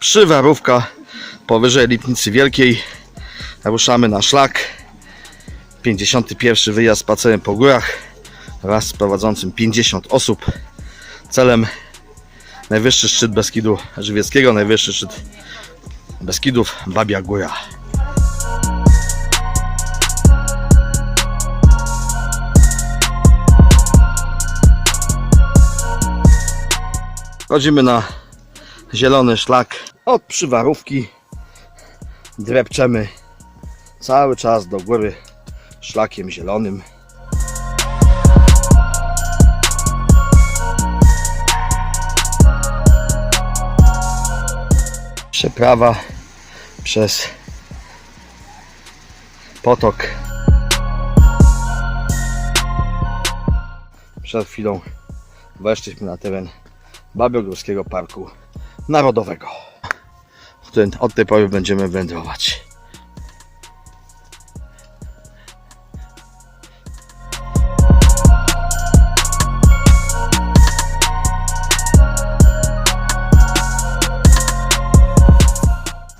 Przywarówka powyżej Lipnicy Wielkiej. Ruszamy na szlak. 51 wyjazd spacerem po górach wraz z prowadzącym 50 osób. Celem najwyższy szczyt Beskidu Żywieckiego, najwyższy szczyt Beskidów Babia Góra. Chodzimy na zielony szlak od przywarówki. Drepczemy cały czas do góry szlakiem zielonym. Przeprawa przez potok. Przed chwilą weszliśmy na teren Babiogórskiego Parku Narodowego, którym od tej pory będziemy wędrować.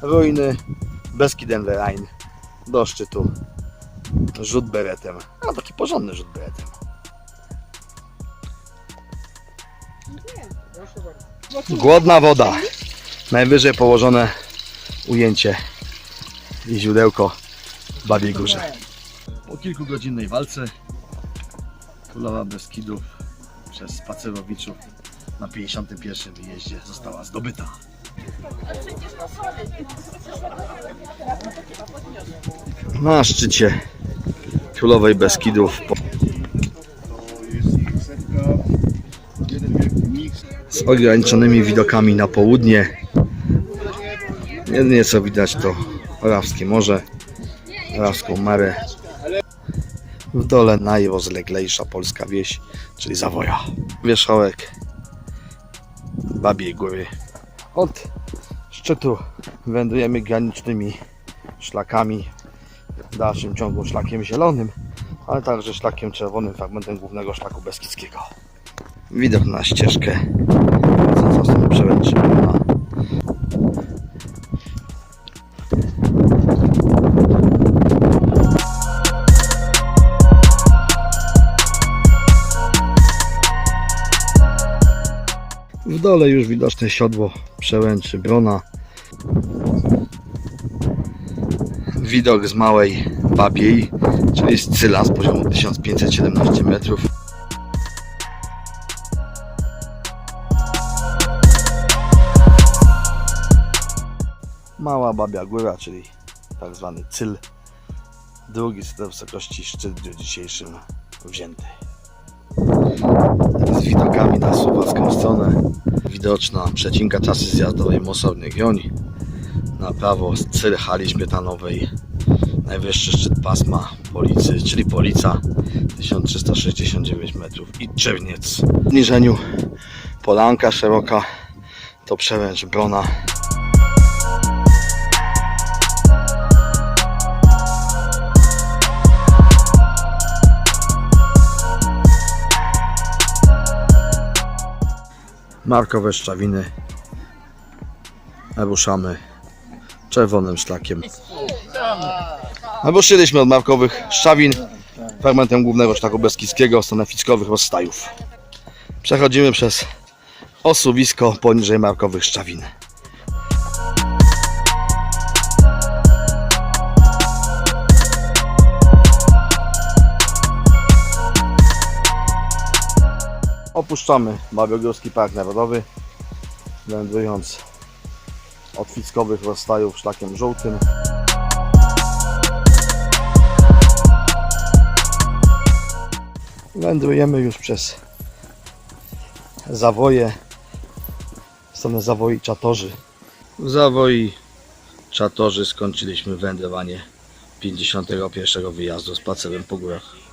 Ruiny Beskid and the Rhine do szczytu rzut beretem. A taki porządny rzut beretem. Głodna woda. Najwyżej położone ujęcie i źródełko w Babiej Górze. Po kilkugodzinnej walce królowa Beskidów przez spacerowiczów na 51 wyjeździe została zdobyta. Na szczycie królowej Beskidów z ograniczonymi widokami na południe. Jedynie co widać to Orawskie Morze, Orawską Marę. W dole najrozleglejsza polska wieś, czyli Zawoja. Wierzchołek Babiej Góry. Od szczytu wędrujemy granicznymi szlakami, w dalszym ciągu szlakiem zielonym, ale także szlakiem czerwonym, fragmentem głównego szlaku beskidzkiego. Widok na ścieżkę prowadzącą w stronę W dole już widoczne siodło Przełęczy Brona. Widok z małej Babiej, czyli z Cyla z poziomu 1517 metrów. Mała Babia Góra, czyli tak zwany Cyl. Drugi z wysokości szczyt w dzisiejszym wzięty. Z widokami na słowacką stronę. Widoczna przecinka trasy zjazdowej Mosorny Gioń. Na prawo z hali śmietanowej. Najwyższy szczyt pasma Policy, czyli Polica 1369 metrów i Czerniec. W zniżeniu polanka szeroka to przełęcz Brona Markowe Szczawiny. Ruszamy czerwonym szlakiem. Ruszyliśmy od Markowych Szczawin, fragmentem głównego szlaku beskidzkiego w stronę Rozstajów. Przechodzimy przez osuwisko poniżej Markowych Szczawin. Opuszczamy Babiogórski Park Narodowy, wędrując od Fickowych rozstajów szlakiem żółtym. Wędrujemy już przez Zawoje, w stronę Zawoi Czatorzy. W Zawoi Czatorzy skończyliśmy wędrowanie 51 wyjazdu spacerem po górach.